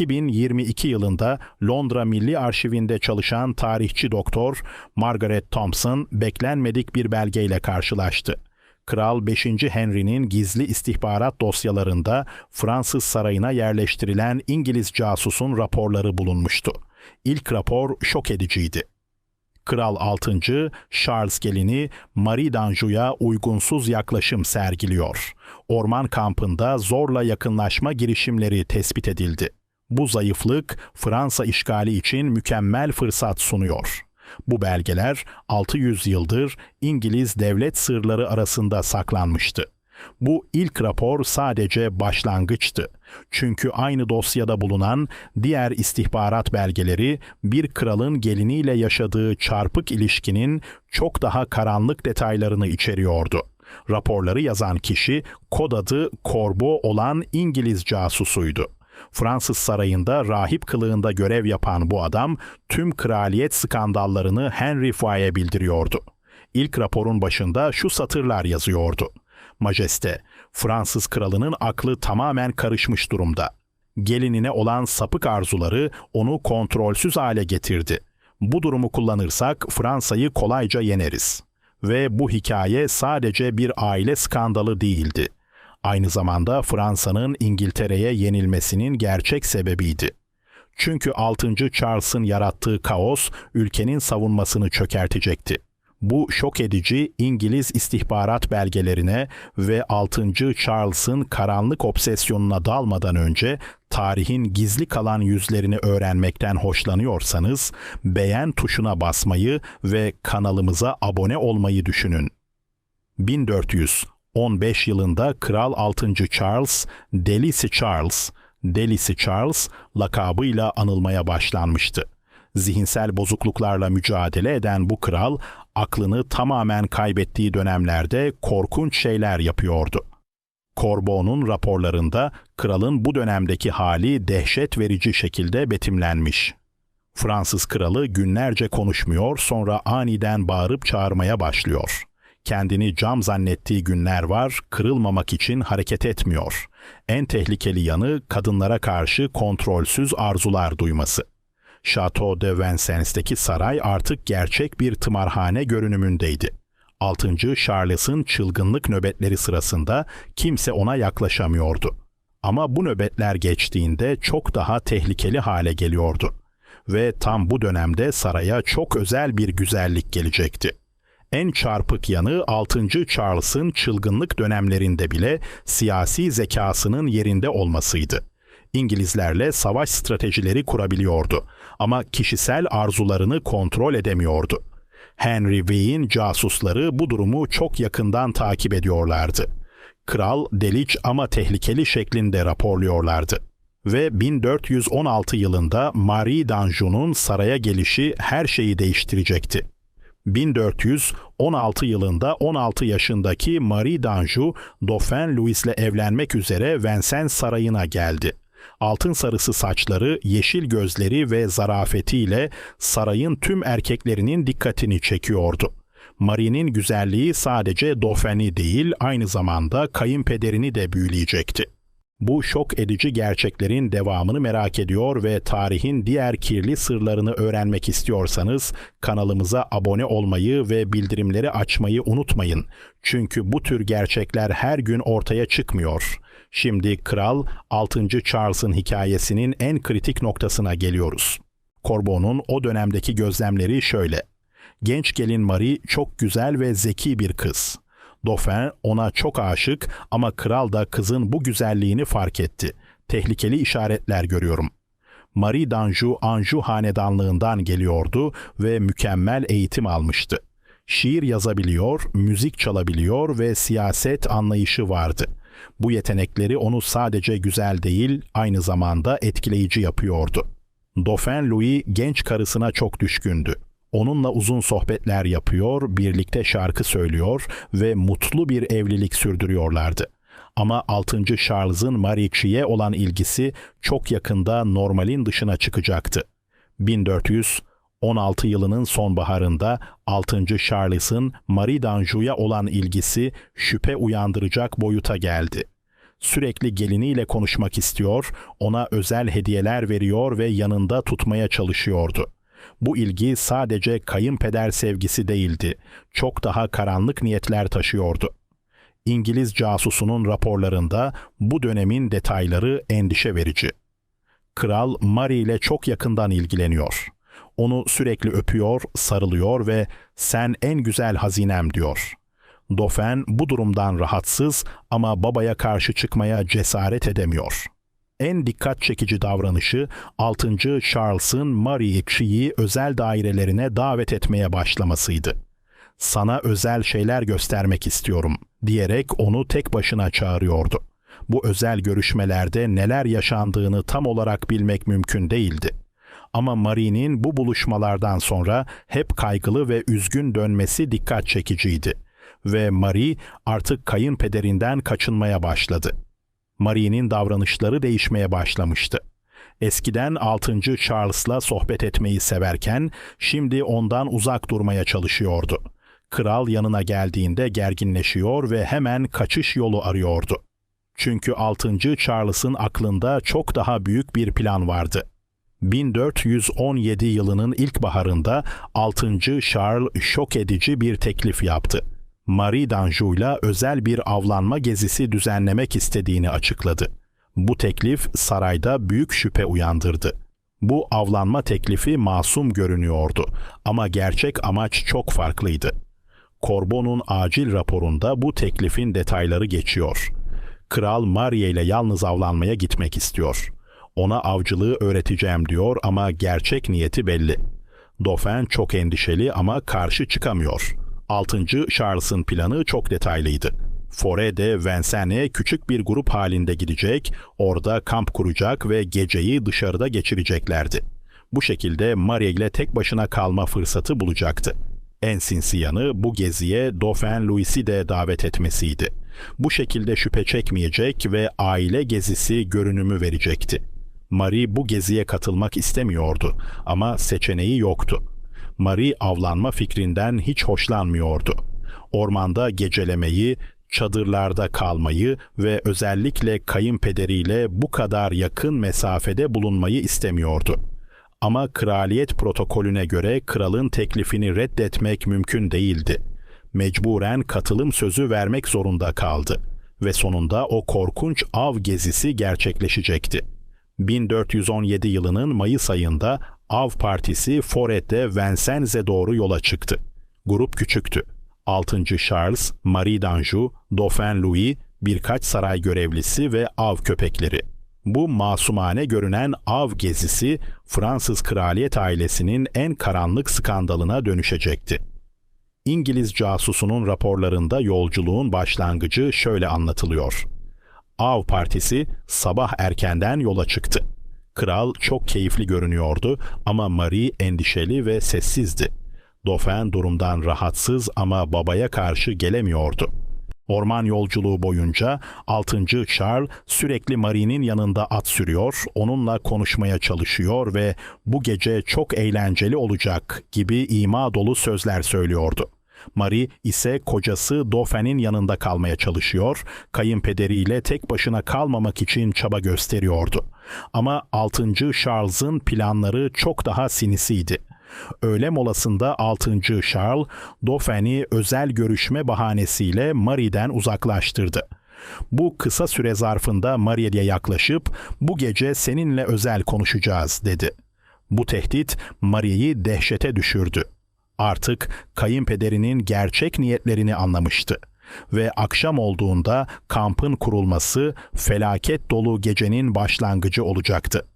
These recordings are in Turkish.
2022 yılında Londra Milli Arşivinde çalışan tarihçi doktor Margaret Thompson beklenmedik bir belgeyle karşılaştı. Kral 5. Henry'nin gizli istihbarat dosyalarında Fransız sarayına yerleştirilen İngiliz casusun raporları bulunmuştu. İlk rapor şok ediciydi. Kral 6. Charles gelini Marie d'Anjou'ya uygunsuz yaklaşım sergiliyor. Orman kampında zorla yakınlaşma girişimleri tespit edildi. Bu zayıflık Fransa işgali için mükemmel fırsat sunuyor. Bu belgeler 600 yıldır İngiliz devlet sırları arasında saklanmıştı. Bu ilk rapor sadece başlangıçtı. Çünkü aynı dosyada bulunan diğer istihbarat belgeleri bir kralın geliniyle yaşadığı çarpık ilişkinin çok daha karanlık detaylarını içeriyordu. Raporları yazan kişi kod adı Corbo olan İngiliz casusuydu. Fransız sarayında rahip kılığında görev yapan bu adam tüm kraliyet skandallarını Henry Foy'e bildiriyordu. İlk raporun başında şu satırlar yazıyordu. Majeste, Fransız kralının aklı tamamen karışmış durumda. Gelinine olan sapık arzuları onu kontrolsüz hale getirdi. Bu durumu kullanırsak Fransa'yı kolayca yeneriz. Ve bu hikaye sadece bir aile skandalı değildi. Aynı zamanda Fransa'nın İngiltere'ye yenilmesinin gerçek sebebiydi. Çünkü 6. Charles'ın yarattığı kaos ülkenin savunmasını çökertecekti. Bu şok edici İngiliz istihbarat belgelerine ve 6. Charles'ın karanlık obsesyonuna dalmadan önce tarihin gizli kalan yüzlerini öğrenmekten hoşlanıyorsanız beğen tuşuna basmayı ve kanalımıza abone olmayı düşünün. 1415 yılında Kral 6. Charles, Delisi Charles, Delisi Charles lakabıyla anılmaya başlanmıştı zihinsel bozukluklarla mücadele eden bu kral aklını tamamen kaybettiği dönemlerde korkunç şeyler yapıyordu. Corbon'un raporlarında kralın bu dönemdeki hali dehşet verici şekilde betimlenmiş. Fransız kralı günlerce konuşmuyor, sonra aniden bağırıp çağırmaya başlıyor. Kendini cam zannettiği günler var, kırılmamak için hareket etmiyor. En tehlikeli yanı kadınlara karşı kontrolsüz arzular duyması. Chateau de Vincennes'teki saray artık gerçek bir tımarhane görünümündeydi. 6. Charles'ın çılgınlık nöbetleri sırasında kimse ona yaklaşamıyordu. Ama bu nöbetler geçtiğinde çok daha tehlikeli hale geliyordu. Ve tam bu dönemde saraya çok özel bir güzellik gelecekti. En çarpık yanı 6. Charles'ın çılgınlık dönemlerinde bile siyasi zekasının yerinde olmasıydı. İngilizlerle savaş stratejileri kurabiliyordu ama kişisel arzularını kontrol edemiyordu. Henry V'in casusları bu durumu çok yakından takip ediyorlardı. Kral deliç ama tehlikeli şeklinde raporluyorlardı. Ve 1416 yılında Marie d'Anjou'nun saraya gelişi her şeyi değiştirecekti. 1416 yılında 16 yaşındaki Marie d'Anjou, Dauphin Louis'le evlenmek üzere Vincennes sarayına geldi altın sarısı saçları, yeşil gözleri ve zarafetiyle sarayın tüm erkeklerinin dikkatini çekiyordu. Marie'nin güzelliği sadece Dauphin'i değil, aynı zamanda kayınpederini de büyüleyecekti. Bu şok edici gerçeklerin devamını merak ediyor ve tarihin diğer kirli sırlarını öğrenmek istiyorsanız kanalımıza abone olmayı ve bildirimleri açmayı unutmayın. Çünkü bu tür gerçekler her gün ortaya çıkmıyor. Şimdi Kral 6. Charles'ın hikayesinin en kritik noktasına geliyoruz. Corbon'un o dönemdeki gözlemleri şöyle. Genç gelin Marie çok güzel ve zeki bir kız. Dauphin ona çok aşık ama kral da kızın bu güzelliğini fark etti. Tehlikeli işaretler görüyorum. Marie d'Anjou Anjou hanedanlığından geliyordu ve mükemmel eğitim almıştı. Şiir yazabiliyor, müzik çalabiliyor ve siyaset anlayışı vardı. Bu yetenekleri onu sadece güzel değil, aynı zamanda etkileyici yapıyordu. Dauphin Louis genç karısına çok düşkündü. Onunla uzun sohbetler yapıyor, birlikte şarkı söylüyor ve mutlu bir evlilik sürdürüyorlardı. Ama 6. Charles'ın Marie'ye olan ilgisi çok yakında normalin dışına çıkacaktı. 1416 yılının sonbaharında 6. Charles'ın Marie d'Anjou'ya olan ilgisi şüphe uyandıracak boyuta geldi. Sürekli geliniyle konuşmak istiyor, ona özel hediyeler veriyor ve yanında tutmaya çalışıyordu. Bu ilgi sadece kayınpeder sevgisi değildi, çok daha karanlık niyetler taşıyordu. İngiliz casusunun raporlarında bu dönemin detayları endişe verici. Kral Mary ile çok yakından ilgileniyor. Onu sürekli öpüyor, sarılıyor ve sen en güzel hazinem diyor. Dauphin bu durumdan rahatsız ama babaya karşı çıkmaya cesaret edemiyor. En dikkat çekici davranışı 6. Charles'ın Marie Chi'yi özel dairelerine davet etmeye başlamasıydı. Sana özel şeyler göstermek istiyorum diyerek onu tek başına çağırıyordu. Bu özel görüşmelerde neler yaşandığını tam olarak bilmek mümkün değildi. Ama Marie'nin bu buluşmalardan sonra hep kaygılı ve üzgün dönmesi dikkat çekiciydi ve Marie artık kayınpederinden kaçınmaya başladı. Marie'nin davranışları değişmeye başlamıştı. Eskiden 6. Charles'la sohbet etmeyi severken şimdi ondan uzak durmaya çalışıyordu. Kral yanına geldiğinde gerginleşiyor ve hemen kaçış yolu arıyordu. Çünkü 6. Charles'ın aklında çok daha büyük bir plan vardı. 1417 yılının ilkbaharında 6. Charles şok edici bir teklif yaptı. Marie d'Anjou'yla özel bir avlanma gezisi düzenlemek istediğini açıkladı. Bu teklif sarayda büyük şüphe uyandırdı. Bu avlanma teklifi masum görünüyordu ama gerçek amaç çok farklıydı. Corbon'un acil raporunda bu teklifin detayları geçiyor. Kral Marie ile yalnız avlanmaya gitmek istiyor. Ona avcılığı öğreteceğim diyor ama gerçek niyeti belli. Dauphin çok endişeli ama karşı çıkamıyor. 6. Charles'ın planı çok detaylıydı. Fore de Vincennes'e küçük bir grup halinde gidecek, orada kamp kuracak ve geceyi dışarıda geçireceklerdi. Bu şekilde Marie ile tek başına kalma fırsatı bulacaktı. En sinsi yanı bu geziye Dauphin Louis'i de davet etmesiydi. Bu şekilde şüphe çekmeyecek ve aile gezisi görünümü verecekti. Marie bu geziye katılmak istemiyordu ama seçeneği yoktu. Marie avlanma fikrinden hiç hoşlanmıyordu. Ormanda gecelemeyi, çadırlarda kalmayı ve özellikle kayınpederiyle bu kadar yakın mesafede bulunmayı istemiyordu. Ama kraliyet protokolüne göre kralın teklifini reddetmek mümkün değildi. Mecburen katılım sözü vermek zorunda kaldı ve sonunda o korkunç av gezisi gerçekleşecekti. 1417 yılının Mayıs ayında Av Partisi Foret'te Vincennes'e doğru yola çıktı. Grup küçüktü. 6. Charles, Marie d'Anjou, Dauphin Louis, birkaç saray görevlisi ve av köpekleri. Bu masumane görünen av gezisi Fransız kraliyet ailesinin en karanlık skandalına dönüşecekti. İngiliz casusunun raporlarında yolculuğun başlangıcı şöyle anlatılıyor. Av partisi sabah erkenden yola çıktı. Kral çok keyifli görünüyordu ama Marie endişeli ve sessizdi. Dauphin durumdan rahatsız ama babaya karşı gelemiyordu. Orman yolculuğu boyunca 6. Charles sürekli Marie'nin yanında at sürüyor, onunla konuşmaya çalışıyor ve bu gece çok eğlenceli olacak gibi ima dolu sözler söylüyordu. Marie ise kocası Dauphin'in yanında kalmaya çalışıyor, kayınpederiyle tek başına kalmamak için çaba gösteriyordu. Ama 6. Charles'ın planları çok daha sinisiydi. Öğle molasında 6. Charles, Dauphin'i özel görüşme bahanesiyle Marie'den uzaklaştırdı. Bu kısa süre zarfında Marie'ye yaklaşıp bu gece seninle özel konuşacağız dedi. Bu tehdit Marie'yi dehşete düşürdü. Artık kayınpederinin gerçek niyetlerini anlamıştı ve akşam olduğunda kampın kurulması felaket dolu gecenin başlangıcı olacaktı.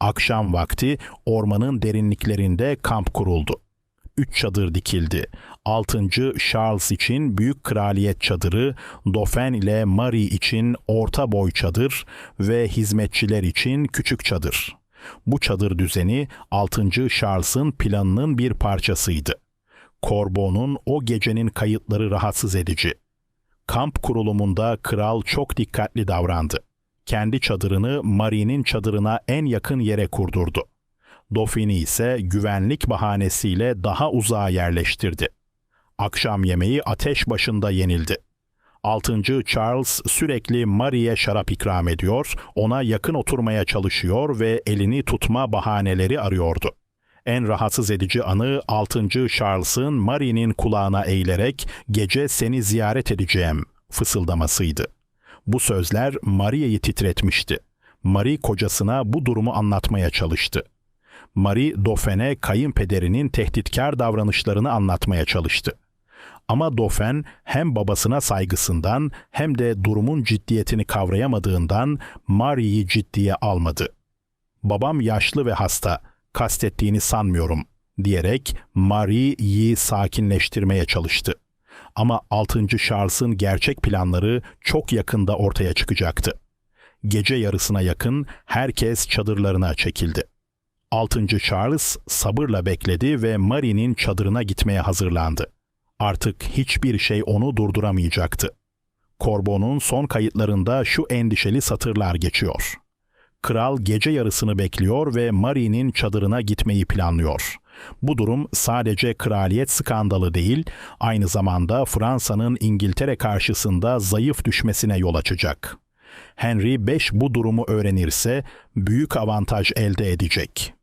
Akşam vakti ormanın derinliklerinde kamp kuruldu. Üç çadır dikildi. Altıncı Charles için büyük kraliyet çadırı, Dauphin ile Marie için orta boy çadır ve hizmetçiler için küçük çadır. Bu çadır düzeni 6. Charles'ın planının bir parçasıydı. Corbon'un o gecenin kayıtları rahatsız edici. Kamp kurulumunda kral çok dikkatli davrandı. Kendi çadırını Marie'nin çadırına en yakın yere kurdurdu. Dauphine ise güvenlik bahanesiyle daha uzağa yerleştirdi. Akşam yemeği ateş başında yenildi. 6. Charles sürekli Marie'ye şarap ikram ediyor, ona yakın oturmaya çalışıyor ve elini tutma bahaneleri arıyordu. En rahatsız edici anı 6. Charles'ın Marie'nin kulağına eğilerek gece seni ziyaret edeceğim fısıldamasıydı. Bu sözler Marie'yi titretmişti. Marie kocasına bu durumu anlatmaya çalıştı. Marie Dauphin'e kayınpederinin tehditkar davranışlarını anlatmaya çalıştı. Ama Dauphin hem babasına saygısından hem de durumun ciddiyetini kavrayamadığından Marie'yi ciddiye almadı. Babam yaşlı ve hasta, kastettiğini sanmıyorum diyerek Marie'yi sakinleştirmeye çalıştı. Ama 6. Charles'ın gerçek planları çok yakında ortaya çıkacaktı. Gece yarısına yakın herkes çadırlarına çekildi. 6. Charles sabırla bekledi ve Marie'nin çadırına gitmeye hazırlandı. Artık hiçbir şey onu durduramayacaktı. Corbon'un son kayıtlarında şu endişeli satırlar geçiyor. Kral gece yarısını bekliyor ve Marie'nin çadırına gitmeyi planlıyor. Bu durum sadece kraliyet skandalı değil, aynı zamanda Fransa'nın İngiltere karşısında zayıf düşmesine yol açacak. Henry V bu durumu öğrenirse büyük avantaj elde edecek.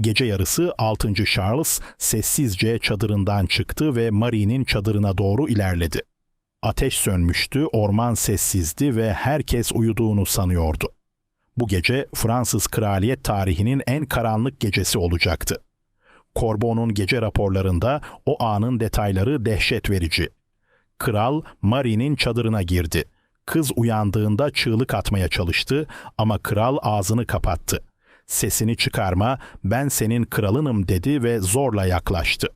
Gece yarısı 6. Charles sessizce çadırından çıktı ve Marie'nin çadırına doğru ilerledi. Ateş sönmüştü, orman sessizdi ve herkes uyuduğunu sanıyordu. Bu gece Fransız kraliyet tarihinin en karanlık gecesi olacaktı. Corbon'un gece raporlarında o anın detayları dehşet verici. Kral Marie'nin çadırına girdi. Kız uyandığında çığlık atmaya çalıştı ama kral ağzını kapattı. Sesini çıkarma, ben senin kralınım dedi ve zorla yaklaştı.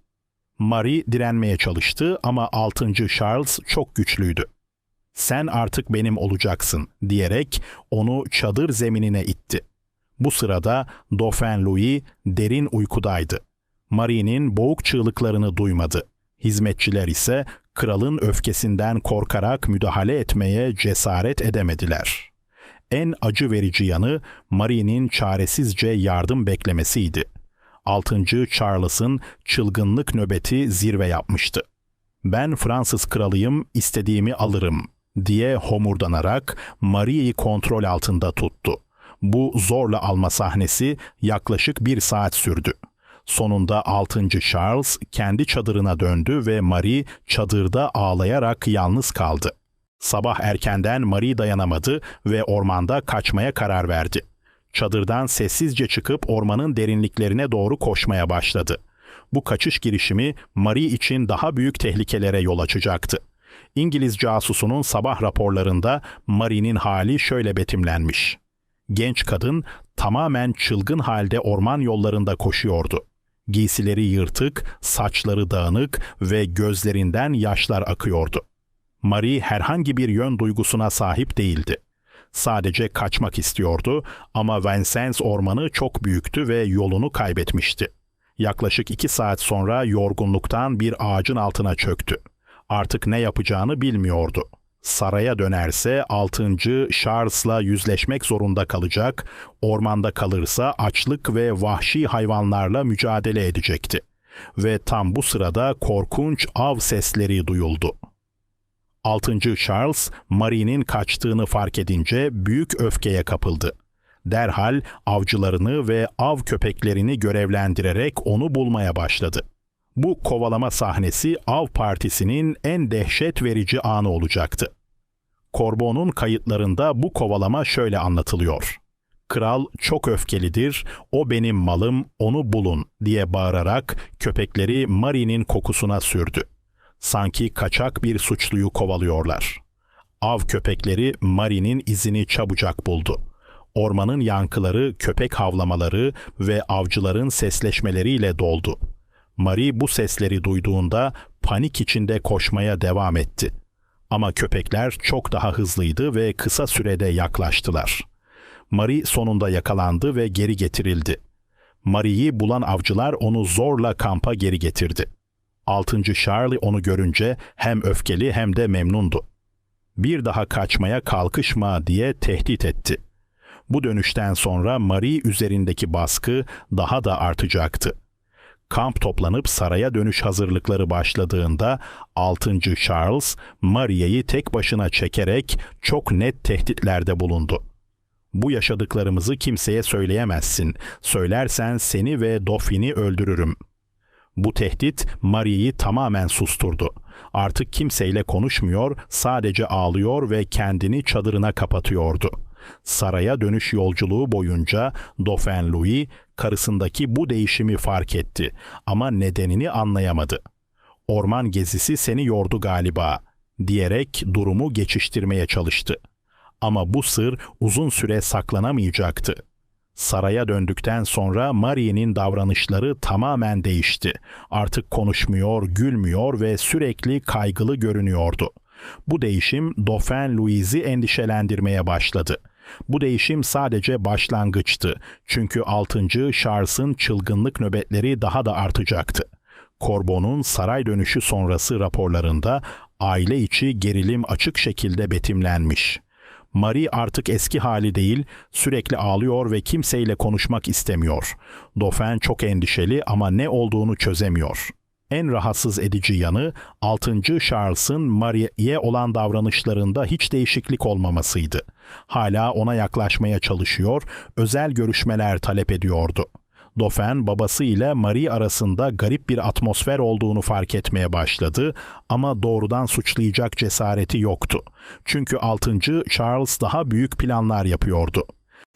Marie direnmeye çalıştı ama 6. Charles çok güçlüydü. Sen artık benim olacaksın diyerek onu çadır zeminine itti. Bu sırada Dauphin Louis derin uykudaydı. Marie'nin boğuk çığlıklarını duymadı. Hizmetçiler ise kralın öfkesinden korkarak müdahale etmeye cesaret edemediler. En acı verici yanı Marie'nin çaresizce yardım beklemesiydi. 6. Charles'ın çılgınlık nöbeti zirve yapmıştı. Ben Fransız kralıyım, istediğimi alırım diye homurdanarak Marie'yi kontrol altında tuttu. Bu zorla alma sahnesi yaklaşık bir saat sürdü. Sonunda 6. Charles kendi çadırına döndü ve Marie çadırda ağlayarak yalnız kaldı. Sabah erkenden Marie dayanamadı ve ormanda kaçmaya karar verdi. Çadırdan sessizce çıkıp ormanın derinliklerine doğru koşmaya başladı. Bu kaçış girişimi Marie için daha büyük tehlikelere yol açacaktı. İngiliz casusunun sabah raporlarında Marie'nin hali şöyle betimlenmiş. Genç kadın tamamen çılgın halde orman yollarında koşuyordu. Giysileri yırtık, saçları dağınık ve gözlerinden yaşlar akıyordu. Marie herhangi bir yön duygusuna sahip değildi. Sadece kaçmak istiyordu ama Vincennes ormanı çok büyüktü ve yolunu kaybetmişti. Yaklaşık iki saat sonra yorgunluktan bir ağacın altına çöktü. Artık ne yapacağını bilmiyordu. Saraya dönerse 6. Charles'la yüzleşmek zorunda kalacak, ormanda kalırsa açlık ve vahşi hayvanlarla mücadele edecekti. Ve tam bu sırada korkunç av sesleri duyuldu. 6. Charles, Marie'nin kaçtığını fark edince büyük öfkeye kapıldı. Derhal avcılarını ve av köpeklerini görevlendirerek onu bulmaya başladı. Bu kovalama sahnesi av partisinin en dehşet verici anı olacaktı. Corbon'un kayıtlarında bu kovalama şöyle anlatılıyor. Kral çok öfkelidir, o benim malım, onu bulun diye bağırarak köpekleri Marie'nin kokusuna sürdü. Sanki kaçak bir suçluyu kovalıyorlar. Av köpekleri Marie'nin izini çabucak buldu. Ormanın yankıları, köpek havlamaları ve avcıların sesleşmeleriyle doldu. Marie bu sesleri duyduğunda panik içinde koşmaya devam etti. Ama köpekler çok daha hızlıydı ve kısa sürede yaklaştılar. Marie sonunda yakalandı ve geri getirildi. Marie'yi bulan avcılar onu zorla kampa geri getirdi. Altıncı Charlie onu görünce hem öfkeli hem de memnundu. Bir daha kaçmaya kalkışma diye tehdit etti. Bu dönüşten sonra Marie üzerindeki baskı daha da artacaktı. Kamp toplanıp saraya dönüş hazırlıkları başladığında 6. Charles, Maria'yı tek başına çekerek çok net tehditlerde bulundu. Bu yaşadıklarımızı kimseye söyleyemezsin. Söylersen seni ve Dauphin'i öldürürüm. Bu tehdit Marie'yi tamamen susturdu. Artık kimseyle konuşmuyor, sadece ağlıyor ve kendini çadırına kapatıyordu. Saraya dönüş yolculuğu boyunca Dauphin Louis karısındaki bu değişimi fark etti ama nedenini anlayamadı. Orman gezisi seni yordu galiba diyerek durumu geçiştirmeye çalıştı. Ama bu sır uzun süre saklanamayacaktı. Saraya döndükten sonra Marie'nin davranışları tamamen değişti. Artık konuşmuyor, gülmüyor ve sürekli kaygılı görünüyordu. Bu değişim Dauphin Louis'i endişelendirmeye başladı. Bu değişim sadece başlangıçtı. Çünkü 6. Charles'ın çılgınlık nöbetleri daha da artacaktı. Corbon'un saray dönüşü sonrası raporlarında aile içi gerilim açık şekilde betimlenmiş. Marie artık eski hali değil, sürekli ağlıyor ve kimseyle konuşmak istemiyor. Dauphin çok endişeli ama ne olduğunu çözemiyor. En rahatsız edici yanı 6. Charles'ın Marie'ye olan davranışlarında hiç değişiklik olmamasıydı. Hala ona yaklaşmaya çalışıyor, özel görüşmeler talep ediyordu. Dauphin babası ile Marie arasında garip bir atmosfer olduğunu fark etmeye başladı ama doğrudan suçlayacak cesareti yoktu. Çünkü 6. Charles daha büyük planlar yapıyordu.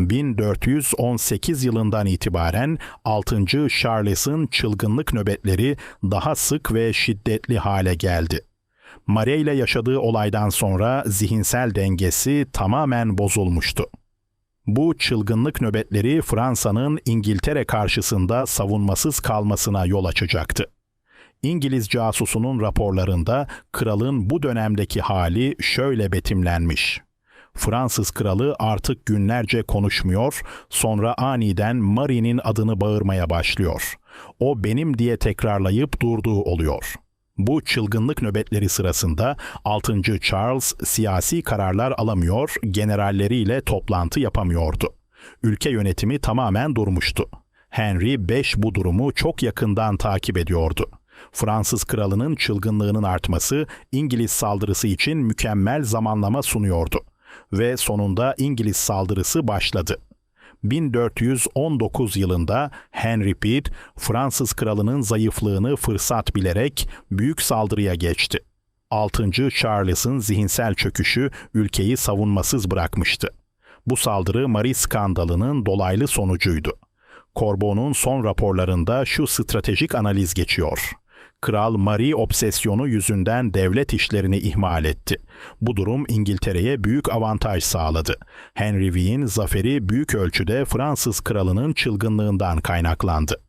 1418 yılından itibaren 6. Charles'ın çılgınlık nöbetleri daha sık ve şiddetli hale geldi. Marie ile yaşadığı olaydan sonra zihinsel dengesi tamamen bozulmuştu. Bu çılgınlık nöbetleri Fransa'nın İngiltere karşısında savunmasız kalmasına yol açacaktı. İngiliz casusunun raporlarında kralın bu dönemdeki hali şöyle betimlenmiş. Fransız kralı artık günlerce konuşmuyor, sonra aniden Marie'nin adını bağırmaya başlıyor. O benim diye tekrarlayıp durduğu oluyor. Bu çılgınlık nöbetleri sırasında 6. Charles siyasi kararlar alamıyor, generalleriyle toplantı yapamıyordu. Ülke yönetimi tamamen durmuştu. Henry V bu durumu çok yakından takip ediyordu. Fransız kralının çılgınlığının artması İngiliz saldırısı için mükemmel zamanlama sunuyordu ve sonunda İngiliz saldırısı başladı. 1419 yılında Henry Pitt, Fransız kralının zayıflığını fırsat bilerek büyük saldırıya geçti. 6. Charles'ın zihinsel çöküşü ülkeyi savunmasız bırakmıştı. Bu saldırı Marie skandalının dolaylı sonucuydu. Corbon'un son raporlarında şu stratejik analiz geçiyor. Kral Marie obsesyonu yüzünden devlet işlerini ihmal etti. Bu durum İngiltere'ye büyük avantaj sağladı. Henry V'in zaferi büyük ölçüde Fransız kralının çılgınlığından kaynaklandı.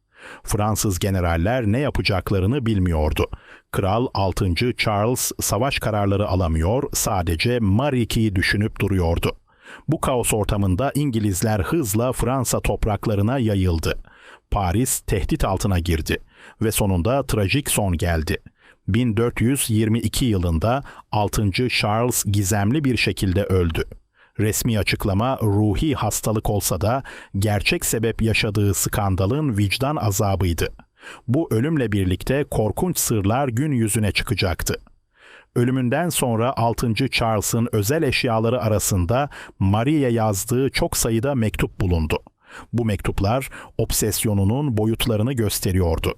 Fransız generaller ne yapacaklarını bilmiyordu. Kral 6. Charles savaş kararları alamıyor, sadece Marie'yi düşünüp duruyordu. Bu kaos ortamında İngilizler hızla Fransa topraklarına yayıldı. Paris tehdit altına girdi ve sonunda trajik son geldi. 1422 yılında 6. Charles gizemli bir şekilde öldü. Resmi açıklama ruhi hastalık olsa da gerçek sebep yaşadığı skandalın vicdan azabıydı. Bu ölümle birlikte korkunç sırlar gün yüzüne çıkacaktı. Ölümünden sonra 6. Charles'ın özel eşyaları arasında Marie'ye yazdığı çok sayıda mektup bulundu. Bu mektuplar obsesyonunun boyutlarını gösteriyordu.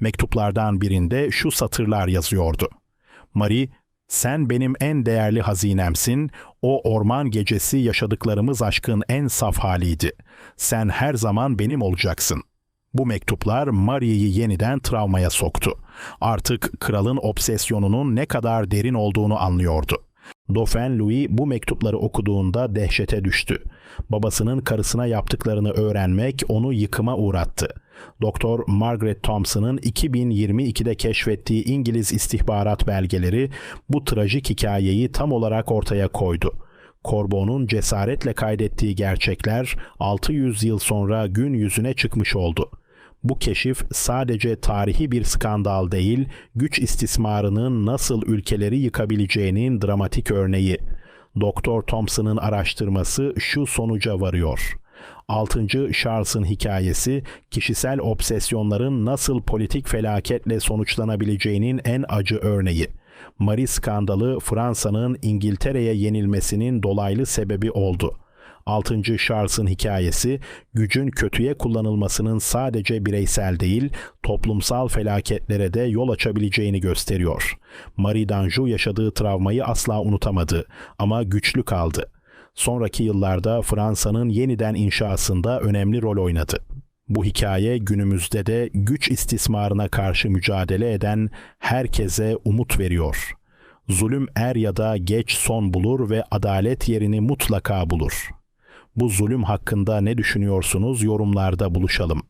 Mektuplardan birinde şu satırlar yazıyordu. Marie, sen benim en değerli hazinemsin, o orman gecesi yaşadıklarımız aşkın en saf haliydi. Sen her zaman benim olacaksın. Bu mektuplar Marie'yi yeniden travmaya soktu. Artık kralın obsesyonunun ne kadar derin olduğunu anlıyordu. Dauphin Louis bu mektupları okuduğunda dehşete düştü. Babasının karısına yaptıklarını öğrenmek onu yıkıma uğrattı. Doktor Margaret Thompson'ın 2022'de keşfettiği İngiliz istihbarat belgeleri bu trajik hikayeyi tam olarak ortaya koydu. Corbon'un cesaretle kaydettiği gerçekler 600 yıl sonra gün yüzüne çıkmış oldu. Bu keşif sadece tarihi bir skandal değil, güç istismarının nasıl ülkeleri yıkabileceğinin dramatik örneği. Doktor Thompson'ın araştırması şu sonuca varıyor. 6. Charles'ın hikayesi kişisel obsesyonların nasıl politik felaketle sonuçlanabileceğinin en acı örneği. Marie skandalı Fransa'nın İngiltere'ye yenilmesinin dolaylı sebebi oldu. 6. Charles'ın hikayesi gücün kötüye kullanılmasının sadece bireysel değil, toplumsal felaketlere de yol açabileceğini gösteriyor. Marie d'Anjou yaşadığı travmayı asla unutamadı ama güçlü kaldı. Sonraki yıllarda Fransa'nın yeniden inşasında önemli rol oynadı. Bu hikaye günümüzde de güç istismarına karşı mücadele eden herkese umut veriyor. Zulüm er ya da geç son bulur ve adalet yerini mutlaka bulur. Bu zulüm hakkında ne düşünüyorsunuz yorumlarda buluşalım.